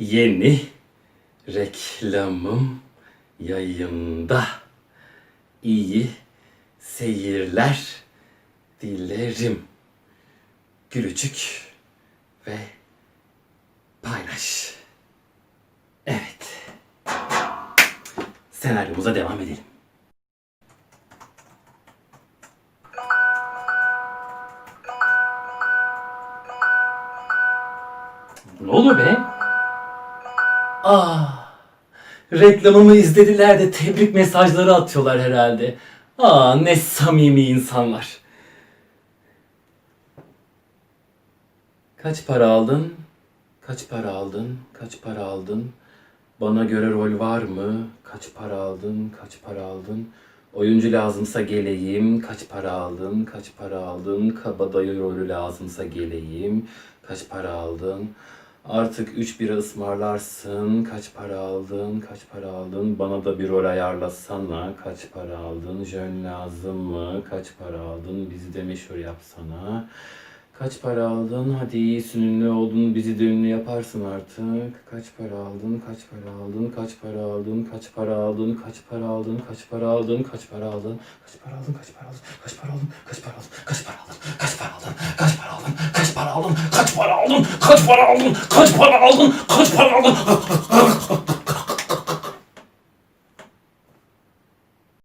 Yeni reklamım yayında. İyi seyirler dilerim. Gülücük ve paylaş. Evet. Senaryomuza devam edelim. Ne oluyor be? Aa, reklamımı izlediler de tebrik mesajları atıyorlar herhalde. Aa, ne samimi insanlar. Kaç para aldın? Kaç para aldın? Kaç para aldın? Bana göre rol var mı? Kaç para aldın? Kaç para aldın? Oyuncu lazımsa geleyim. Kaç para aldın? Kaç para aldın? Kabadayı rolü lazımsa geleyim. Kaç para aldın? Artık 3 bira ısmarlarsın. Kaç para aldın? Kaç para aldın? Bana da bir rol ayarlasana. Kaç para aldın? Jön lazım mı? Kaç para aldın? Bizi de meşhur yapsana. Kaç para aldın? Hadi iyisin ünlü oldun. Bizi de ünlü yaparsın artık. Kaç para aldın? Kaç para aldın? Kaç para aldın? Kaç para aldın? Kaç para aldın? Kaç para aldın? Kaç para aldın? Kaç para aldın? Kaç para aldın? Kaç para aldın? Kaç para aldın? Kaç para aldın? Kaç para aldın? Kaç para aldın? Kaç para aldın? Kaç para aldın? Kaç para aldın? Kaç para aldın? Kaç para aldın?